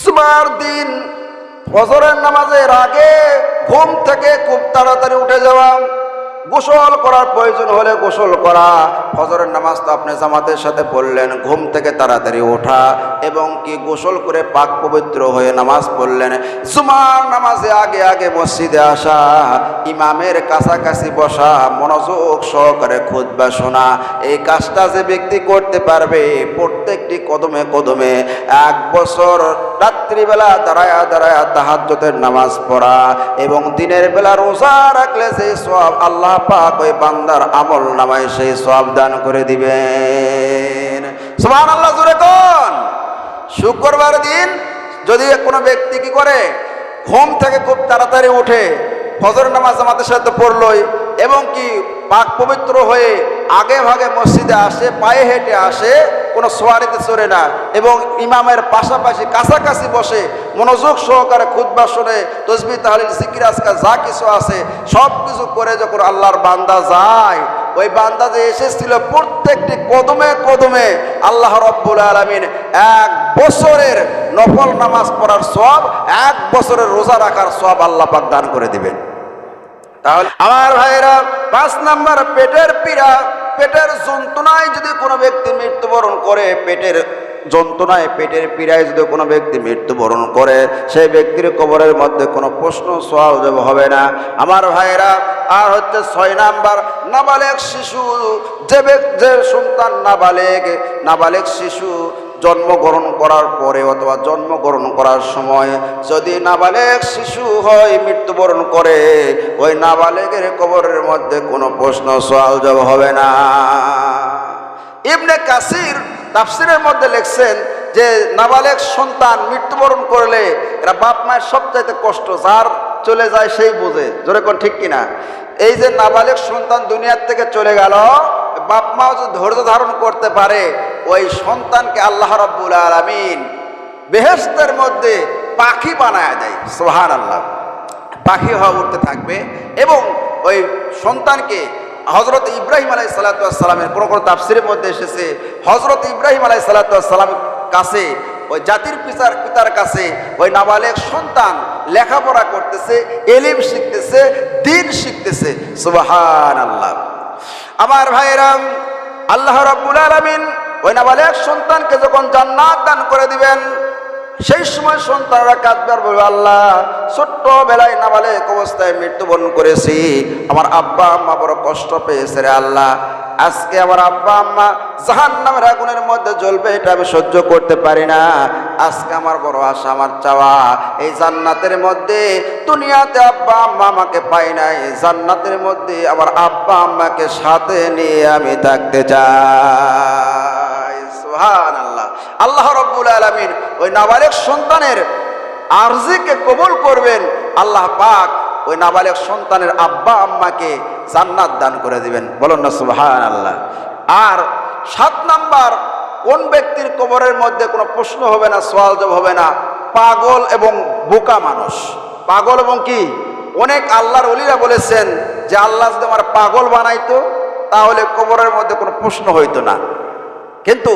জুমার দিন ফজরের নামাজের আগে ঘুম থেকে খুব তাড়াতাড়ি উঠে যাওয়া। গোসল করার প্রয়োজন হলে গোসল করা। ফজরের নামাজ তো আপনি জামাতের সাথে পড়লেন, ঘুম থেকে তাড়াতাড়ি ওঠা এবং কি গোসল করে পাক পবিত্র হয়ে নামাজ পড়লেন। জুমার নামাজে আগে আগে মসজিদে আসা, ইমামের কাছাকাছি বসা, মনোযোগ সহকারে খুদবা শোনা। এই কাজটা যে ব্যক্তি করতে পারবে প্রত্যেকটি কদমে কদমে এক বছর রাত্রিবেলা দাঁড়ায় দাঁড়ায় তাহাজ্জতের নামাজ পড়া এবং দিনের বেলা রোজা রাখলে সেই সব আল্লাহ পাক ওই বান্দার আমল নামায় সেই সব দান করে দিবেন। সুবহান আল্লাহ জোরে কোন। শুক্রবার দিন যদি কোনো ব্যক্তি কি করে, ঘুম থেকে খুব তাড়াতাড়ি উঠে ফজর নামাজ আমাদের সাথে পড়লই এবং কি পাক পবিত্র হয়ে আগে ভাগে মসজিদে আসে, পায়ে হেঁটে আসে, কোনো সোয়ারিতে চড়ে না এবং ইমামের পাশাপাশি কাছাকাছি বসে মনোযোগ সহকারে খুদ্া শুনে, তসবি তাহলিল সিকির আজকাল যা কিছু আছে, সব কিছু করে যখন আল্লাহর বান্দা যায়, ওই বান্দা যে এসেছিল প্রত্যেকটি কদমে কদমে আল্লাহ রব্বুল আলমিন এক বছরের নফল নামাজ পড়ার সব এক বছরের রোজা রাখার সব আল্লাহ পাক দান করে দিবেন। তাহলে আমার ভাইরা পাঁচ নাম্বার পেটের পীড়া, পেটের যন্ত্রণায় যদি কোনো ব্যক্তি মৃত্যুবরণ করে, পেটের যন্ত্রণায় পেটের পীড়ায় যদি কোনো ব্যক্তি মৃত্যুবরণ করে, সেই ব্যক্তির কবরের মধ্যে কোনো প্রশ্ন সহযোগ হবে না। আমার ভাইরা আর হচ্ছে ছয় নাম্বার, নাবালেক শিশু, যে যে সন্তান নাবালেক নাবালেক শিশু জন্মগ্রহণ করার পরে অথবা জন্মগ্রহণ করার সময় যদি নাবালেক শিশু হয়, মৃত্যুবরণ করে, ওই নাবালেকের কবরের মধ্যে কোনো প্রশ্ন, সওয়াল হবে না। ইবনে কাসির তাফসিরের মধ্যে লিখছেন যে নাবালেক সন্তান মৃত্যুবরণ করলে এরা বাপ মায়ের সবচাইতে কষ্ট, যার চলে যায় সেই বোঝে। জোরে কোন ঠিক কিনা? এই যে নাবালেক সন্তান দুনিয়ার থেকে চলে গেল, বাপ মাও যদি ধৈর্য ধারণ করতে পারে, ওই সন্তানকে আল্লাহ রব্বুল আলমিন বেহেস্তের মধ্যে পাখি বানায় দেয় সোহান আল্লাহ পাখি হওয়া উঠতে থাকবে এবং ওই সন্তানকে হজরত ইব্রাহিম আলাই সালাতামের কোনো কোনো তাফসিরের মধ্যে এসেছে হজরত ইব্রাহিম আলাই সালাতাম কাছে, ওই জাতির পিতার পিতার কাছে ওই নাবালেক সন্তান লেখাপড়া করতেছে, এলিম শিখতেছে, দিন শিখতেছে। সুবাহান আল্লাহ আমার ভাইরাম আল্লাহ রাব্বুল আলামিন ওই নাবালেক সন্তানকে যখন জান্নাত দান করে দিবেন সেই সময় সন্তানরা কাঁদবে আর বলবে, আল্লাহ ছোট্ট বেলায় নাবালেক অবস্থায় মৃত্যুবরণ করেছি। আমার আব্বা আম্মা বড় কষ্ট পেয়েছে রে আল্লাহ। আজকে আমার আব্বা আম্মা জাহান নামের আগুনের মধ্যে জ্বলবে, এটা আমি সহ্য করতে পারি না। আজকে আমার বড় আশা, আমার চাওয়া, এই জান্নাতের মধ্যে দুনিয়াতে আব্বা আম্মা আমাকে পাই নাই। জান্নাতের মধ্যে আমার আব্বা আম্মাকে সাথে নিয়ে আমি থাকতে চাই। সুহান আল্লাহ আল্লাহ রব্বুল আলমিন ওই নাবালেক সন্তানের আরজিকে কবুল করবেন। আল্লাহ পাক ওই নাবালেক সন্তানের আব্বা আম্মাকে জান্নাত দান করে দিবেন। বলুন না সুবহান আল্লাহ আর সাত নাম্বার, কোন ব্যক্তির কবরের মধ্যে কোনো প্রশ্ন হবে না, সওয়াল জব হবে না? পাগল এবং বোকা মানুষ। পাগল এবং কি? অনেক আল্লাহর অলিরা বলেছেন যে, আল্লাহ যদি আমার পাগল বানাইতো, তাহলে কবরের মধ্যে কোনো প্রশ্ন হইতো না। কিন্তু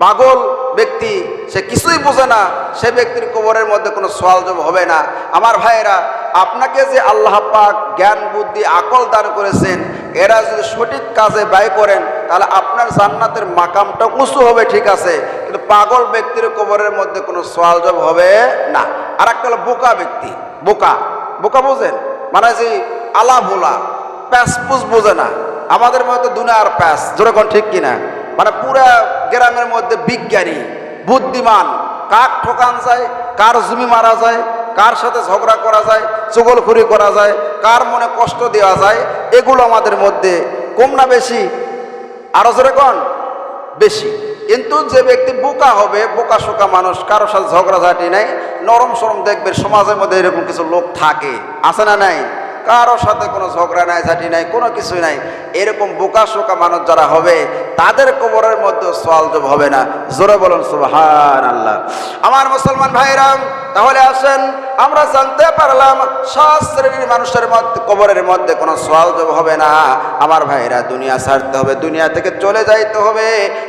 পাগল ব্যক্তি, সে কিছুই বোঝে না, সে ব্যক্তির কবরের মধ্যে কোনো সওয়ালজব হবে না। আমার ভাইয়েরা, আপনাকে যে আল্লাহ পাক জ্ঞান, বুদ্ধি, আকল দান করেছেন, এরা যদি সঠিক কাজে ব্যয় করেন, তাহলে আপনার জান্নাতের মাকামটা উঁচু হবে, ঠিক আছে। কিন্তু পাগল ব্যক্তির কবরের মধ্যে কোনো সওয়ালজব হবে না। আর একটা হলো বোকা ব্যক্তি, বোকা। বোকা বোঝেন? মানে যে আলা ভোলা প্যাস পুস বোঝে না। আমাদের মতো দুনিয়ার প্যাস যেরকম ঠিক কিনা? মানে পুরা গ্রামের মধ্যে বিজ্ঞানী, বুদ্ধিমান কার ঠোকান যায়, কার জমি মারা যায়, কার সাথে ঝগড়া করা যায়, চুগলখুরি করা যায়, কার মনে কষ্ট দেওয়া যায়, এগুলো আমাদের মধ্যে কম না বেশি, আরও জোরে কন? বেশি। কিন্তু যে ব্যক্তি বোকা হবে, বোকা শোকা মানুষ কারোর সাথে ঝগড়াঝাটি নাই, নরম সরম দেখবে, সমাজের মধ্যে এরকম কিছু লোক থাকে, আছে না নাই? কারোর সাথে কোনো ঝগড়া নাই, ঝাঁটি নাই, কোনো কিছুই নাই। এরকম বোকা শোকা মানুষ যারা হবে, তাদের কোমরের মধ্যে সওয়াল জব হবে না। জোরে বলুন সুবহান আল্লাহ আমার মুসলমান ভাইরাম, তাহলে আসেন আমরা জানতে পারলাম, সব শ্রেণির মানুষের মধ্যে, কবরের মধ্যে কোনো সওয়াল জব হবে না। আমার ভাইরা, দুনিয়া ছাড়তে হবে, দুনিয়া থেকে চলে যাইতে হবে।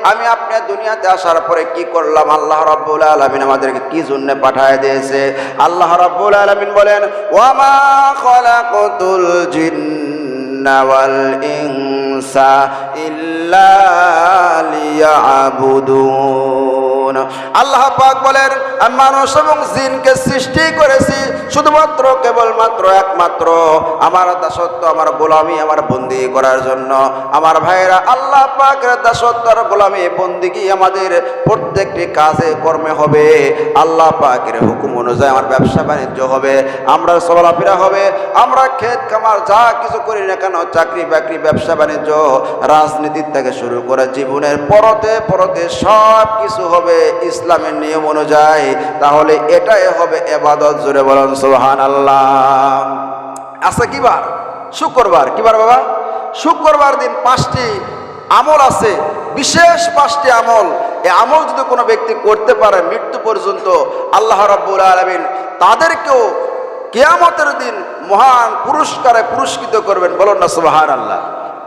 আমি আপনি দুনিয়াতে আসার পরে কি করলাম? আল্লাহ রাব্বুল আলামিন আমাদেরকে কি জন্য পাঠায় দিয়েছে? আল্লাহ রাব্বুল আলামিন বলেন ওয়ামা জিন্না ওয়াল আল্লাহ পাক বলেন, আমি মানুষ এবং জিনকে সৃষ্টি করেছি শুধুমাত্র কেবলমাত্র একমাত্র আমার দাসত্ব, আমার গোলামি, আমার বন্দি করার জন্য। আমার ভাইয়েরা, আল্লাহ পাকের দাসত্ব আর গোলামি বন্দিগি আমাদের প্রত্যেকটি কাজে কর্মে হবে? আল্লাহ পাকের হুকুম অনুযায়ী আমার ব্যবসা বাণিজ্য হবে, আমরা চলাফেরা হবে, আমরা ক্ষেত খামার যা কিছু করি না কেন চাকরি বাকরি ব্যবসা বাণিজ্য রাজনীতির থেকে শুরু করে জীবনের পরতে পরতে সব কিছু হবে ইসলামের নিয়ম অনুযায়ী। তাহলে এটাই হবে এবাদত জুড়ে বলেন সোহান আল্লাহ আচ্ছা কি বার শুক্রবার। কি বার বাবা? শুক্রবার দিন পাঁচটি আমল আছে, বিশেষ পাঁচটি আমল। এই আমল যদি কোনো ব্যক্তি করতে পারে, মৃত্যু পর্যন্ত আল্লাহ রাব্বুল আলমিন তাদেরকেও কেয়ামতের দিন মহান পুরস্কারে পুরস্কৃত করবেন। বলুন না সুবাহার আল্লাহ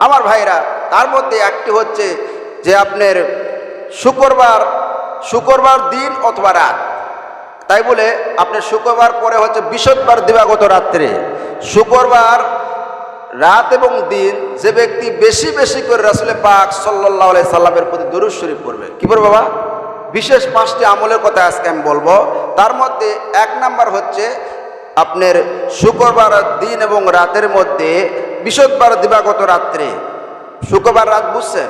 আমার ভাইরা, তার মধ্যে একটি হচ্ছে যে আপনার শুক্রবার শুক্রবার দিন অথবা রাত। তাই বলে আপনার শুক্রবার পরে হচ্ছে বৃহস্পতিবার দিবাগত রাত্রে। শুক্রবার রাত এবং দিন যে ব্যক্তি বেশি বেশি করে রাসুলে পাক সাল্লাহ সাল্লামের প্রতি দরুদ শরীফ পড়বে। কি বলব বাবা? বিশেষ পাঁচটি আমলের কথা আজকে আমি বলব। তার মধ্যে এক নাম্বার হচ্ছে আপনার শুক্রবার দিন এবং রাতের মধ্যে বৃহস্পতিবার দিবাগত রাত্রে। শুক্রবার রাত বুঝছেন?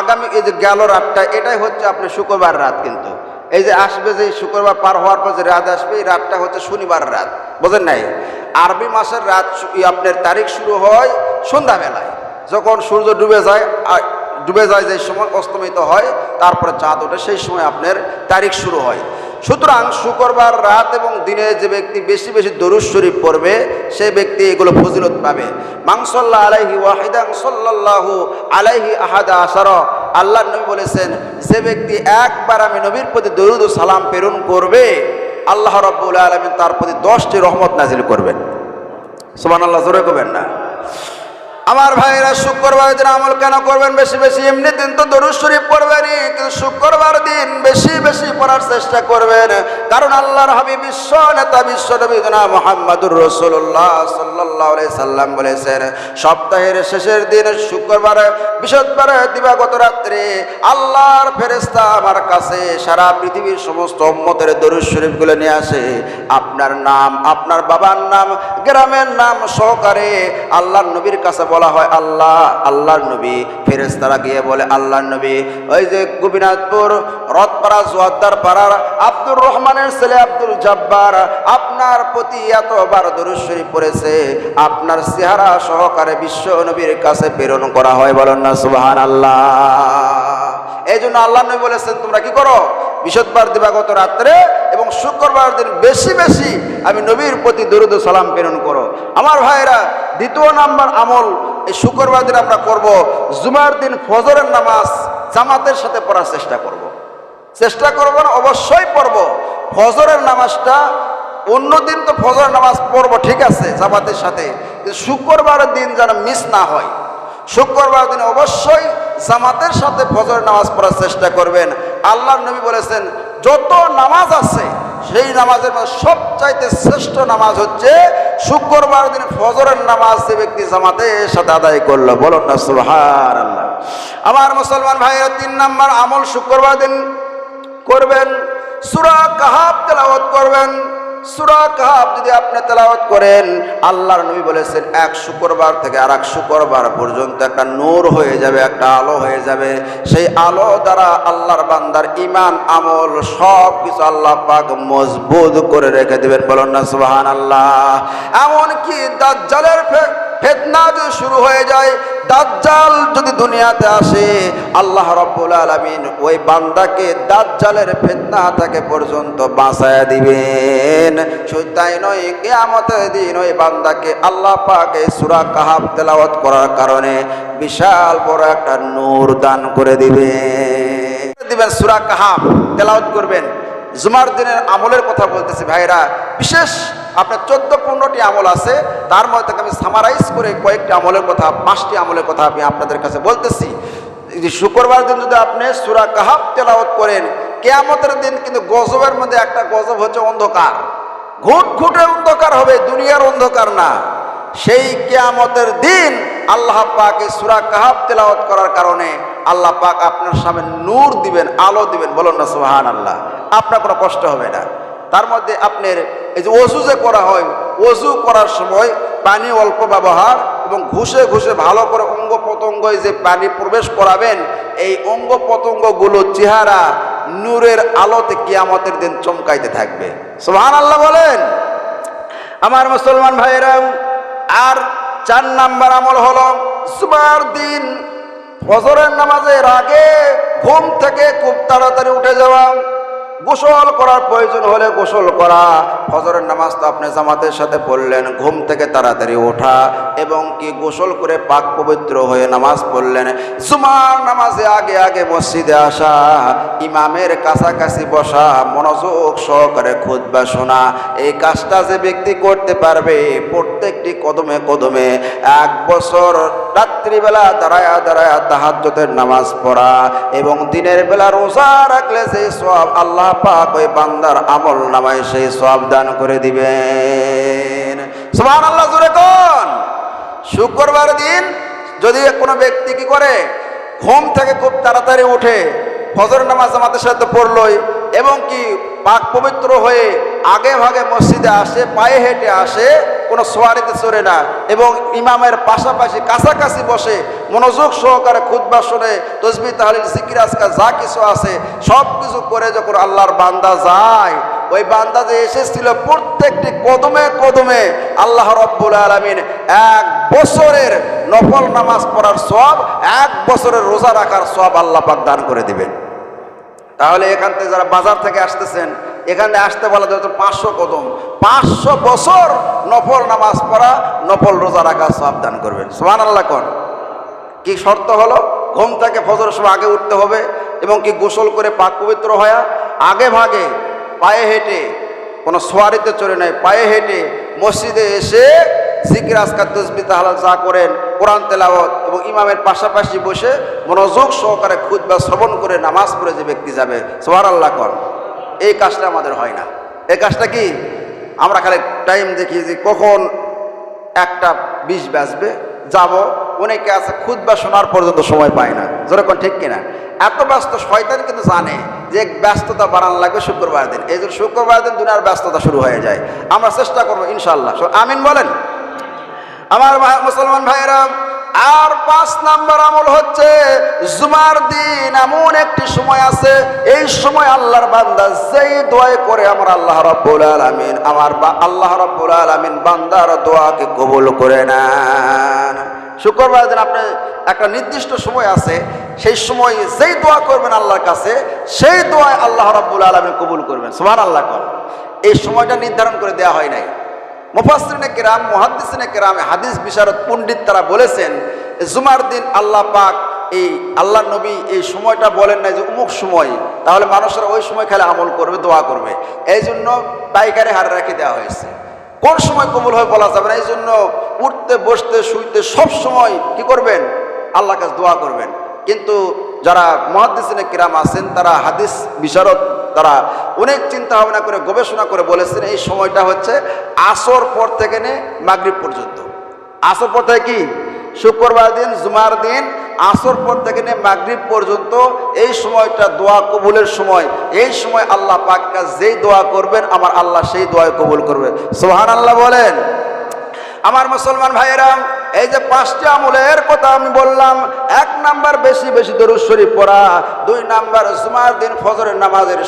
আগামী এই যে গেল রাতটা, এটাই হচ্ছে আপনি শুক্রবার রাত কিন্তু। এই যে আসবে যে শুক্রবার পার হওয়ার পর যে রাত আসবে, এই রাতটা হচ্ছে শনিবার রাত। বোঝেন নাই? আরবি মাসের রাত আপনার তারিখ শুরু হয় সন্ধ্যাবেলায়। যখন সূর্য ডুবে যায় ডুবে যায় যে সময় অস্তমিত হয়, তারপরে চাঁদ ওঠে, সেই সময় আপনার তারিখ শুরু হয়। সুতরাং শুক্রবার রাত এবং দিনে যে ব্যক্তি বেশি বেশি দরুদ শরীফ পড়বে সে ব্যক্তি এগুলো ফজিলত পাবে। মাংসল্লাহ আলাইহি ওয়াহিদাং সাল্লাল্লাহু আলাইহি আহাদা আসার আল্লাহ নবী বলেছেন, যে ব্যক্তি একবার আমি নবীর প্রতি দরুদ ও সালাম প্রেরণ করবে, আল্লাহ রব্বুল আলমিন তার প্রতি দশটি রহমত নাজিল করবেন। সুমান আল্লাহ জোরে করবেন না। আমার ভাইরা শুক্রবার দিন আমল কেন করবেন? বেশি বেশি এমনি দিন তো দরুদ শরীফ পড়বেনই, কিন্তু শুক্রবার দিন বেশি বেশি পড়ার চেষ্টা করবেন। কারণ আল্লাহর হাবিব বিশ্ব নেতা, বিশ্ব নবী জনাব মোহাম্মদুর রসুল্লাহ সাল্লাহ সাল্লাম বলেছেন, সপ্তাহের শেষের দিন শুক্রবার, বৃহস্পতিবার, দিবাগত রাত্রে আল্লাহর ফেরেস্তা আমার কাছে সারা পৃথিবীর সমস্ত উম্মতের দরুদ শরীফগুলো নিয়ে আসে। আপনার নাম, আপনার বাবার নাম, গ্রামের নাম সহকারে আল্লাহর নবীর কাছে বলা হয় আল্লাহ, আল্লাহর নবী। ফেরেস্তারা গিয়ে বলে, আল্লাহর নবী। ওই যে গোপীনাথপুর, রথপাড়া জোয়াদ্দার পাড়ার আব্দুর রহমানের ছেলে আব্দুল জব্বার, আপনার প্রতি এতবার দরুদ শরীফ পড়েছে, আপনার চেহারা সহকারে বিশ্ব নবীর কাছে প্রেরণ করা হয়, বলেন না সুবাহান আল্লাহ এই জন্য আল্লাহ নবী বলেছেন, তোমরা কি করো? বৃহস্পতিবার দিবাগত রাত্রে এবং শুক্রবার দিন বেশি বেশি আমি নবীর প্রতি দরুদ সালাম প্রেরণ করো। আমার ভাইরা দ্বিতীয় নাম্বার আমল এই শুক্রবার দিন আমরা করব। জুমার দিন ফজরের নামাজ জামাতের সাথে পড়ার চেষ্টা করব। চেষ্টা করব না, অবশ্যই পড়ব। ফজরের নামাজটা অন্য দিন তো ফজরের নামাজ পড়ব, ঠিক আছে, জামাতের সাথে। শুক্রবারের দিন যেন মিস না হয়। শুক্রবার দিন অবশ্যই জামাতের সাথে ফজরের নামাজ পড়ার চেষ্টা করবেন। আল্লাহ নবী বলেছেন, যত নামাজ আছে সেই নামাজের মধ্যে সবচাইতে শ্রেষ্ঠ নামাজ হচ্ছে শুক্রবার দিন ফজরের নামাজ যে ব্যক্তি জামাতের সাথে আদায় করল। বলুন না সুহার আল্লাহ আমার মুসলমান ভাইয়েরা, তিন নাম্বার আমল শুক্রবার দিন করবেন, সুরা কাহাব তেলাওয়াত করবেন। সুরা যদি আপনি তেলাওয়াত করেন, আল্লাহর নবী বলেছেন, এক শুক্রবার থেকে আর এক শুক্রবার পর্যন্ত একটা নূর হয়ে যাবে, একটা আলো হয়ে যাবে। সেই আলো দ্বারা আল্লাহর বান্দার ইমান আমল সব কিছু আল্লাহ পাক মজবুত করে রেখে দেবেন। বলুন না সুবাহান আল্লাহ এমনকি দাজ্জালের ফেতনা যদি শুরু হয়ে যায় দাজ্জাল যদি দুনিয়াতে আসে, আল্লাহ রব্বুল আলমিন ওই বান্দাকে দাজ্জালের ফেতনা থেকে পর্যন্ত বাঁচায় দিবেন। তাই নয়, কেয়ামতের দিন ওই বান্দাকে আল্লাহ পাকে সুরা কাহাব তেলাওয়াত করার কারণে বিশাল বড় একটা নূর দান করে দিবেন। দিবেন সুরা কাহাব তেলাওয়াত করবেন। জুমার দিনের আমলের কথা বলতেছি ভাইরা, বিশেষ আপনার চোদ্দ পনেরোটি আমল আছে, তার মধ্যে থেকে আমি সামারাইজ করে কয়েকটি আমলের কথা, পাঁচটি আমলের কথা আমি আপনাদের কাছে বলতেছি। শুক্রবার দিন যদি আপনি সুরা কাহাব তেলাওয়াত করেন, কেয়ামতের দিন কিন্তু গজবের মধ্যে একটা গজব হচ্ছে অন্ধকার। ঘুট ঘুটে অন্ধকার হবে, দুনিয়ার অন্ধকার না। সেই কেয়ামতের দিন আল্লাহ পাক সুরা কাহাব তেলাওয়াত করার কারণে আল্লাহ পাক আপনার সামনে নূর দিবেন, আলো দিবেন। বলুন না সুহান আল্লাহ আপনার কোনো কষ্ট হবে না। তার মধ্যে আপনার এই যে অজু যে করা হয়, অজু করার সময় পানি অল্প ব্যবহার এবং ঘুষে ঘুষে ভালো করে অঙ্গ প্রত্যঙ্গ যে পানি প্রবেশ করাবেন, এই অঙ্গ প্রত্যঙ্গগুলো চেহারা নূরের আলোতে কিয়ামতের দিন চমকাইতে থাকবে। সুহান আল্লাহ বলেন। আমার মুসলমান ভাইয়েরাম, আর চার নাম্বার আমল হলো সুমার দিন, ফজরের নামাজের আগে ঘুম থেকে খুব তাড়াতাড়ি উঠে যাওয়া। গোসল করার প্রয়োজন হলে গোসল করা। ফজরের নামাজ তো আপনি জামাতের সাথে পড়লেন, ঘুম থেকে তাড়াতাড়ি ওঠা এবং কি গোসল করে পাক পবিত্র হয়ে নামাজ পড়লেন। জুমার নামাজে আগে আগে মসজিদে আসা, ইমামের কাছাকাছি বসা, মনোযোগ সহকারে খুদবা শোনা, এই কাজটা যে ব্যক্তি করতে পারবে, প্রত্যেকটি কদমে কদমে এক বছর রাত্রিবেলা দাঁড়ায়া দাঁড়ায় তাহাজ্জতের নামাজ পড়া এবং দিনের বেলা রোজা রাখলে সেই সব আল্লাহ পাক ওই বান্দার আমল নামায় সেই সব দান করে দিবেন। সুবহান আল্লাহ জোরে কোন। শুক্রবার দিন যদি কোনো ব্যক্তি কি করে, ঘুম থেকে খুব তাড়াতাড়ি উঠে, ফজর নামাজ আমাদের সাথে পড়লই এবং কি পাক পবিত্র হয়ে আগে ভাগে মসজিদে আসে, পায়ে হেঁটে আসে, কোনো সোয়ারিতে চড়ে না এবং ইমামের পাশাপাশি কাছাকাছি বসে মনোযোগ সহকারে খুদ্া শোনে, তসবি, তাহলিল সিকির আজকা যা কিছু আছে, সব কিছু করে যখন আল্লাহর বান্দা যায়, ওই বান্দা যে এসেছিল প্রত্যেকটি কদমে কদমে আল্লাহ রব্বুল আলমিন এক বছরের নফল নামাজ পড়ার সব এক বছরের রোজা রাখার সব আল্লাহ পাক দান করে দিবেন। তাহলে এখান থেকে যারা বাজার থেকে আসতেছেন, এখানে আসতে বলা যায় পাঁচশো কদম। পাঁচশো বছর নফল নামাজ পড়া, নফল রোজা রাখা সব দান করবেন। সোহান আল্লাহ কন। কি শর্ত হলো? ঘুম থেকে ফজর সময় আগে উঠতে হবে এবং কি গোসল করে পাক পবিত্র হয়া, আগে ভাগে পায়ে হেঁটে, কোনো সোয়ারিতে চড়ে নেয় পায়ে হেঁটে মসজিদে এসে জিকির, আজকার, তসবি যা করেন কোরআন তেলাওয়াত এবং ইমামের পাশাপাশি বসে মনোযোগ সহকারে খুদ বা শ্রবণ করে নামাজ পড়ে যে ব্যক্তি যাবে সোহার আল্লাহ কর এই কাজটা আমাদের হয় না। এই কাজটা কি? আমরা খালি টাইম দেখি যে কখন একটা বিষ বাঁচবে যাব, অনেকে আছে খুদ বা শোনার পর্যন্ত সময় পায় না। যেরকম ঠিক কিনা? এত ব্যস্ত শয়তান কিন্তু জানে যে ব্যস্ততা বাড়ানো লাগবে শুক্রবার দিন। এই জন্য শুক্রবার দিন দুনিয়ার ব্যস্ততা শুরু হয়ে যায়। আমরা চেষ্টা করব ইনশাল্লাহ আমিন বলেন? আমার মুসলমান ভাইয়েরা, আর পাঁচ নাম্বার আমল হচ্ছে জুমার দিন এমন একটি সময় আছে, এই সময় আল্লাহর বান্দা যেই দোয়াই করে আমার আল্লাহ রব্বুল আলামিন, আমার আল্লাহ রব্বুল আলামিন বান্দার দোয়াকে কবুল করে নেন। শুক্রবার দিন আপনি একটা নির্দিষ্ট সময় আছে, সেই সময় যেই দোয়া করবেন আল্লাহর কাছে, সেই দোয়ায় আল্লাহ রব্বুল আলামিন কবুল করবেন। সুবহান আল্লাহ কর এই সময়টা নির্ধারণ করে দেওয়া হয় নাই। মুফাসরিনে কেরাম, মহাদ্দিসিনে কেরাম হাদিস বিশারদ পণ্ডিত তারা বলেছেন জুমার দিন আল্লাহ পাক এই আল্লাহ নবী এই সময়টা বলেন না যে অমুক সময়, তাহলে মানুষেরা ওই সময় খেলে আমল করবে, দোয়া করবে। এই জন্য পাইকারি হার রেখে দেওয়া হয়েছে। কোন সময় কবুল হয় বলা যাবে না এই জন্য উঠতে, বসতে, শুইতে সব সময় কি করবেন? আল্লাহ কাছে দোয়া করবেন। কিন্তু যারা মহাদিসিনে কিরাম আছেন, তারা হাদিস বিশারদ তারা অনেক চিন্তা ভাবনা করে, গবেষণা করে বলেছেন, এই সময়টা হচ্ছে আসর পর থেকে নে মাগরিব পর্যন্ত। আসর পর থেকে কি? শুক্রবার দিন, জুমার দিন, আসর পর থেকে নিয়ে মাগরিব পর্যন্ত। এই সময়টা দোয়া কবুলের সময়। এই সময় আল্লাহ পাক যেই দোয়া করবেন, আমার আল্লাহ সেই দোয়া কবুল করবে। সোহান আল্লাহ বলেন। আমার মুসলমান ভাইয়েরা এই যে পাঁচটি আমলের কথা আমি বললাম, এক নাম্বার বেশি বেশি দরুদ শরীফ পড়া, দুই নাম্বার জুমার দিন ফজরের নামাজের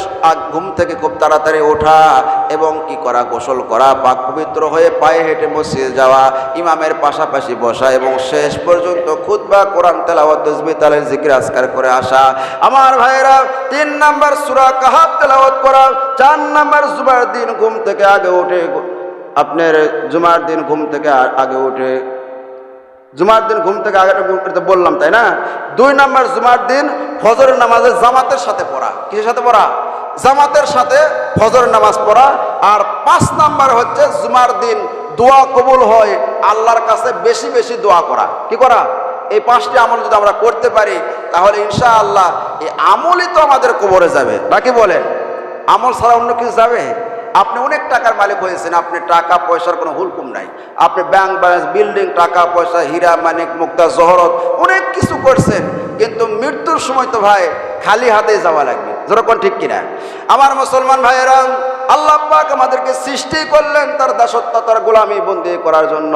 ঘুম থেকে খুব তাড়াতাড়ি ওঠা এবং কি করা, গোসল করা, পাক পবিত্র হয়ে পায়ে হেঁটে মসজিদে যাওয়া, ইমামের পাশাপাশি বসা এবং শেষ পর্যন্ত খুদ বা কোরআন, তেলাওয়াত তসবি তালের জিকির, আজকার করে আসা। আমার ভাইয়েরা, তিন নাম্বার সুরা কাহাব তেলাওয়াত করা, চার নাম্বার জুমার দিন ঘুম থেকে আগে উঠে আপনার জুমার দিন ঘুম থেকে আগে উঠে। জুমার দিন ঘুম থেকে আগে করতে বললাম, তাই না? দুই নম্বর জুমার দিন ফজরের নামাজে জামাতের সাথে পড়া। কিসের সাথে পড়া? জামাতের সাথে ফজর নামাজ পড়া। আর পাঁচ নাম্বার হচ্ছে জুমার দিন দোয়া কবুল হয়, আল্লাহর কাছে বেশি বেশি দোয়া করা। কি করা? এই পাঁচটি আমল যদি আমরা করতে পারি, তাহলে ইনশা আল্লাহ এই আমলই তো আমাদের কবরে যাবে। নাকি বলেন আমল ছাড়া অন্য কিছু যাবে? আপনি অনেক টাকার মালিক হয়েছেন, আপনি টাকা পয়সার কোনো হুলকুম নাই। আপনি ব্যাংক ব্যালেন্স বিল্ডিং টাকা পয়সা, হীরা, মানিক, মুক্তা, জহরত, অনেক কিছু করছেন, কিন্তু মৃত্যুর সময় তো ভাই খালি হাতে যাওয়া লাগবে। যেরকম ঠিক কিনা। আমার মুসলমান ভাইয়েরা, আল্লাহ পাক আমাদেরকে সৃষ্টি করলেন তার দাসত্ব, তার গোলামি বন্দি করার জন্য।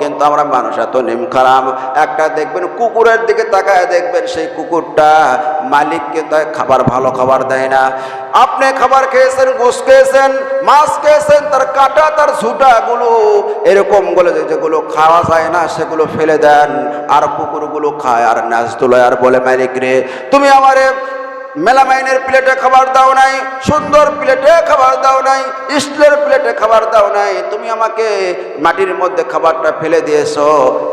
কিন্তু আমরা মানুষ এত নিম খারাপ একটা দেখবেন কুকুরের দিকে তাকায় দেখবেন সেই কুকুরটা মালিককে তাই খাবার, ভালো খাবার দেয় না। আপনি খাবার খেয়েছেন গোস খেয়েছেন, মাছ খেয়েছেন, তার কাটা, তার ঝুটাগুলো এরকমগুলো যেগুলো খাওয়া যায় না, সেগুলো ফেলে দেন। আর কুকুরগুলো খায় আর নাচ তোলায় আর বলে, মালিক রে, তুমি আমারে মেলামাইনের প্লেটে খাবার দাও নাই, সুন্দর প্লেটে খাবার দাও নাই, স্টিলের প্লেটে খাবার দাও নাই, তুমি আমাকে মাটির মধ্যে খাবারটা ফেলে দিয়েছ,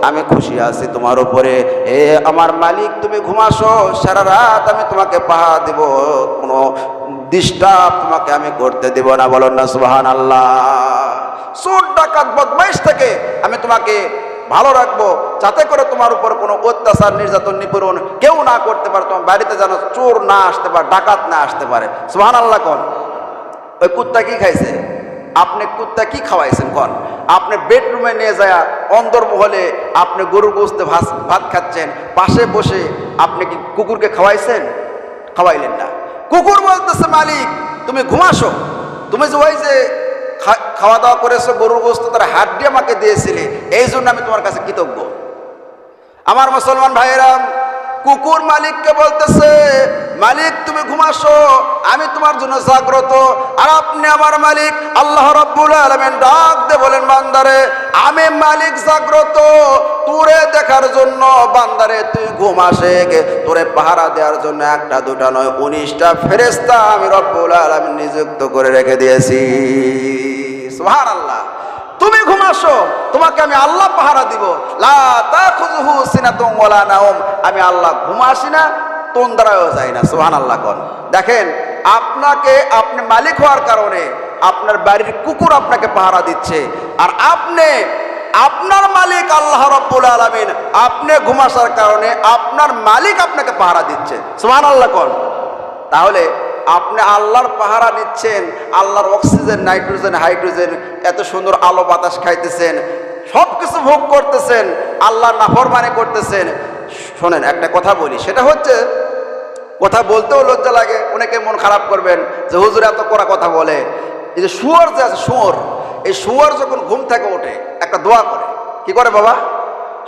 আমি খুশি আছি তোমার উপরে। এ আমার মালিক, তুমি ঘুমাসো, সারা রাত আমি তোমাকে পাহা দেব, কোনো ডিস্টার্ব তোমাকে আমি করতে দেব না বলো না সুবাহান আল্লাহ চোর ডাকাত, বদমাইশ থেকে আমি তোমাকে ভালো রাখব, যাতে করে তোমার উপর কোনো অত্যাচার, নির্যাতন, নিপীড়ন কেউ না করতে পারে, তোমার বাড়িতে যেন চোর না আসতে পারে, ডাকাত না আসতে পারে। সুহান আল্লাহ কন, ওই কুত্তা কি খাইছে? আপনি কুত্তা কি খাওয়াইছেন কন? আপনি বেডরুমে নিয়ে যায় অন্দরমহলে আপনি গরুর গোস্তে ভাত ভাত খাচ্ছেন, পাশে বসে আপনি কি কুকুরকে খাওয়াইছেন? খাওয়াইলেন না। কুকুর বলতেছে, মালিক, তুমি ঘুমাসো। তুমি যে ওই যে খাওয়া দাওয়া করেছ, গরুর গোস্ত, তার হাড্ডি আমাকে দিয়েছিলে, এই জন্য আমি তোমার কাছে কৃতজ্ঞ। আমার মুসলমান ভাইয়েরা, কুকুর মালিককে বলতেছে, মালিক, তুমি ঘুমাসো, আমি তোমার জন্য জাগ্রত, আর আপনি আমার মালিক, আল্লাহ রব্বুল আলমেন ডাক দে বলেন, বান্দারে, আমি মালিক জাগ্রত, তোরে দেখার জন্য, বান্দারে, তুই ঘুমাসে তোরে পাহারা দেওয়ার জন্য একটা, দুটা নয়, উনিশটা ফেরেস্তা আমি রব্বুল আলমিন নিযুক্ত করে রেখে দিয়েছি। সুহার আল্লাহ তুমি ঘুমাসো, তোমাকে আমি আল্লাহ পাহারা দিব। লা নাওম। আমি আল্লাহ ঘুমাসি না তন্দ্রায়ও যাই না সুবহান আল্লাহ কোন। দেখেন, আপনাকে, আপনি মালিক হওয়ার কারণে আপনার বাড়ির কুকুর আপনাকে পাহারা দিচ্ছে। আর আপনি, আপনার মালিক আল্লাহ রব্বুল আলামিন আপনি ঘুমাসার কারণে আপনার মালিক আপনাকে পাহারা দিচ্ছে। সুবহান আল্লাহ কোন। তাহলে আপনি আল্লাহর পাহারা নিচ্ছেন আল্লাহর অক্সিজেন, নাইট্রোজেন, হাইড্রোজেন, এত সুন্দর আলো বাতাস খাইতেছেন সব কিছু ভোগ করতেছেন আল্লাহ নাফরমানি করতেছেন। শোনেন, একটা কথা বলি, সেটা হচ্ছে, কথা বলতেও লজ্জা লাগে, অনেকে মন খারাপ করবেন যে হুজুর এত করা কথা বলে। এই যে শুয়োর যে আছে, শুয়োর, এই শুয়োর যখন ঘুম থেকে ওঠে, একটা দোয়া করে। কি করে বাবা?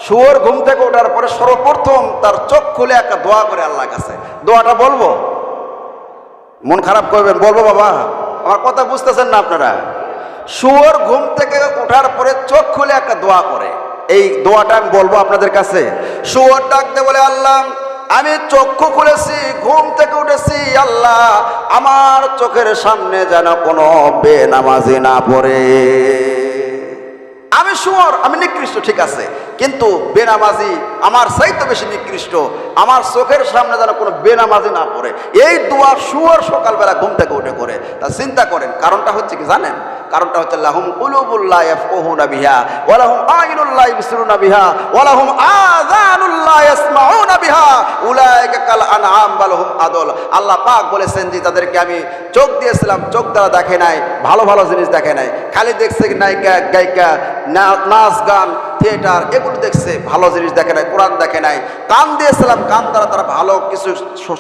শুয়োর ঘুম থেকে ওঠার পরে সর্বপ্রথম তার চোখ খুলে একটা দোয়া করে আল্লাহর কাছে। দোয়াটা বলব? মন খারাপ করবেন, বলব বাবা, আমার কথা বুঝতেছেন না আপনারা? শুয়োর ঘুম থেকে ওঠার পরে চোখ খুলে একটা দোয়া করে। এই দোয়াটা আমি বলব আপনাদের কাছে। শুয়োর ডাকতে বলে, আল্লাহ, আমি চক্ষু খুলেছি, ঘুম থেকে উঠেছি, আল্লাহ, আমার চোখের সামনে যেন কোনো বেনামাজি না পড়ে। আমি শুয়োর, আমি নিকৃষ্ট, ঠিক আছে। কিন্তু বেনামাজি আমার চাইতে বেশি নিকৃষ্ট। আমার চোখের সামনে যেন কোনো বেনামাজি না পড়ে। এই দুয়ার শুয়োর সকালবেলা ঘুম থেকে উঠে করে। তা চিন্তা করেন, কারণটা হচ্ছে কি জানেন? কারণটা হচ্ছে লাহুম কুলুবুল্লাহ ইয়াফকাহুনা বিহা, ওয়া লাহুম আইনুল্লাহ ইবসিরুনা বিহা, ওয়া লাহুম আযানুল্লাহ ইয়াসমাউনা বিহা। উলাইকা কাল আনআম, বাল আদল। আল্লাহ পাক বলেছেন যে, তাদেরকে আমি চোখ দিয়েছিলাম, চোখ দ্বারা দেখে নাই, ভালো ভালো জিনিস দেখে নাই। খালি দেখছে নায়িকা, গায়িকা নাচ গান, থিয়েটার, এগুলো দেখছে, ভালো জিনিস দেখে নাই, কোরআন দেখে নাই। কান দিয়েছিলাম, কান দ্বারা তারা ভালো কিছু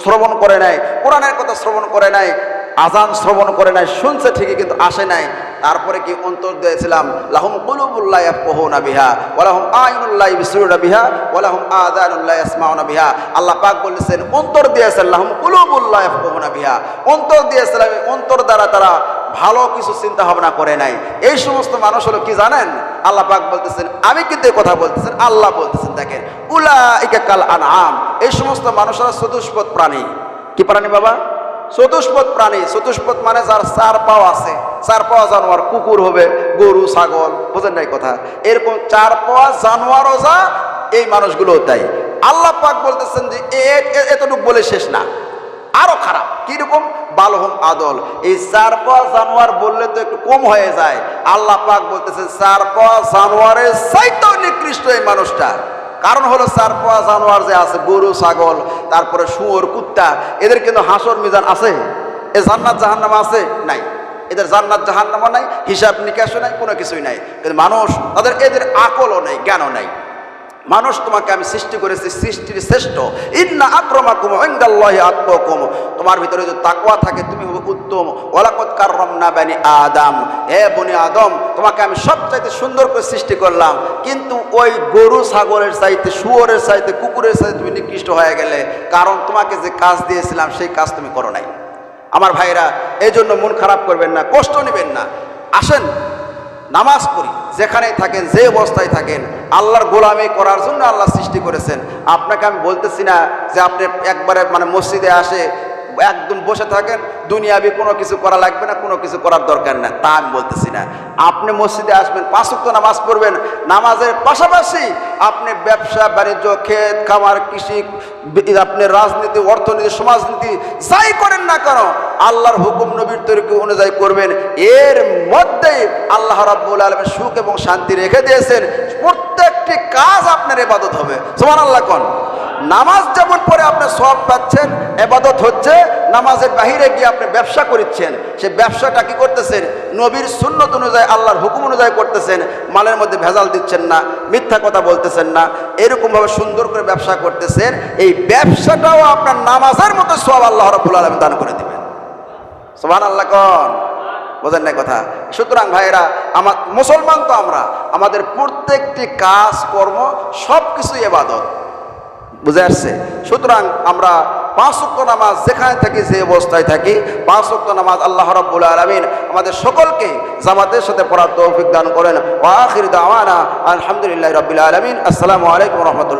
শ্রবণ করে নাই, কোরআনের কথা শ্রবণ করে নাই। আজান শ্রবণ করে নাই, শুনছে ঠিকই কিন্তু আসে নাই। তারপরে কি অন্তর দিয়েছিলাম? লাহুম কুলুবুল্লাহ বিহা, ওয়া লাহুম আইনুল্লাহ ইবসিরুনা বিহা, ওয়া লাহুম আযানুল্লাহ ইয়াসমাউনা বিহা। আল্লাহ পাক বলেছেন, অন্তর দিয়েছেন, লাহুম কুলুবুল্লাহ ইয়াফকাহুনা বিহা। অন্তর দিয়েছিলাম অন্তর দ্বারা তারা ভালো কিছু চিন্তা ভাবনা করে নাই। এই সমস্ত মানুষ হলো কি জানেন? আল্লাহ পাক বলতেছেন, আমি কিন্তু কথা বলতেছেন, আল্লাহ বলতেছেন, দেখেন। উলা কাল আনআম, এই সমস্ত মানুষরা চতুষ্পদ প্রাণী। কি প্রাণী বাবা? চতুষ্পদ প্রাণী, চতুষ্পদ মানে যার চার পাও আছে। চার পাওয়া জানোয়ার, কুকুর হবে, গরু, ছাগল, বোঝেন নাই কথা? এরকম চার পাওয়া জানোয়ারও যা, এই মানুষগুলো তাই। আল্লাহ পাক বলতেছেন যে এতটুকু বলে শেষ না। আরও খারাপ। কীরকম? বালহম আদল। এই চার পাঁচ জানোয়ার বললে তো একটু কম হয়ে যায়। আল্লাহ পাক বলতেছে চার পাঁচ জানোয়ারের চাইতেও নিকৃষ্ট এই মানুষটা। কারণ হলো চার পাঁচ জানোয়ার যে আছে, গরু, ছাগল, তারপরে শুয়োর, কুত্তা, এদের কিন্তু হাসর মিজান আছে। এ জান্নাত জাহান্নামা আছে? নাই। এদের জান্নাত জাহান্নামা নাই হিসাব নিকাশও নাই, কোনো কিছুই নাই। কিন্তু মানুষ, তাদের এদের আকলও নেই, জ্ঞানও নাই। মানুষ তোমাকে আমি সৃষ্টি করেছি, সৃষ্টির শ্রেষ্ঠ। ইন্না আক্রমাকুম ইন্দাল্লাহি আত্মকুম তোমার ভিতরে যদি তাকওয়া থাকে, তুমি হবে উত্তম। ওয়ালাকত কাররামনা বানি আদম। হে বনি আদম, তোমাকে আমি সবচাইতে সুন্দর করে সৃষ্টি করলাম। কিন্তু ওই গরু, ছাগলের চাইতে, শুয়োরের চাইতে, কুকুরের চাইতে তুমি নিকৃষ্ট হয়ে গেলে। কারণ তোমাকে যে কাজ দিয়েছিলাম, সেই কাজ তুমি করো নাই। আমার ভাইরা এই জন্য মন খারাপ করবেন না, কষ্ট নেবেন না। আসেন নামাজ পড়ি যেখানে থাকেন, যে অবস্থায় থাকেন, আল্লাহর গোলামি করার জন্য আল্লাহ সৃষ্টি করেছেন। আপনাকে আমি বলতেছি না যে আপনি একবারে মানে মসজিদে আসে একদম বসে থাকেন, দুনিয়াবি কোনো কিছু করা লাগবে না, কোনো কিছু করার দরকার না তা আমি বলতেছি না। আপনি মসজিদে আসবেন পাঁচক্ত নামাজ পড়বেন, নামাজের পাশাপাশি আপনি ব্যবসা, বাণিজ্য, ক্ষেত, খামার, কৃষি আপনি রাজনীতি, অর্থনীতি, সমাজনীতি, যাই করেন না কেন, আল্লাহর হুকুম নবীর তরিকে অনুযায়ী করবেন। এর মধ্যেই আল্লাহ রাব্বুল আলমের সুখ এবং শান্তি রেখে দিয়েছেন। প্রত্যেকটি কাজ আপনার এবাদত হবে। সমান আল্লাহ কন। নামাজ যেমন পরে আপনি সব পাচ্ছেন এবাদত হচ্ছে নামাজের বাহিরে গিয়ে আপনি ব্যবসা করছেন সে ব্যবসাটা কি করতেছেন? নবীর সুন্নত অনুযায়ী, আল্লাহর হুকুম অনুযায়ী করতেছেন, মালের মধ্যে ভেজাল দিচ্ছেন না, মিথ্যা কথা বলতেছেন না, এরকমভাবে সুন্দর করে ব্যবসা করতেছেন, এই ব্যবসাটাও আপনার নামাজের মতো সব আল্লাহ রবুল আলম দান করে দিবেন। সোহান আল্লাহ কন? বোঝেন না কথা? সুতরাং ভাইরা আমার, মুসলমান তো আমরা, আমাদের প্রত্যেকটি কাজ, কর্ম সব কিছুই এবাদত। বুঝে আসছে? সুতরাং আমরা পাঁচ ওয়াক্ত নামাজ যেখানে থাকি যে অবস্থায় থাকি। পাঁচ ওয়াক্ত নামাজ আল্লাহ রব্বুল আলমিন আমাদের সকলকে জামাতের সাথে পড়ার তৌফিক দান করেন। ওয়াখির দাওয়ানা আলহামদুলিল্লাহ রবিল আলমিন। আসসালামু আলাইকুম রহমতুল্লাহ।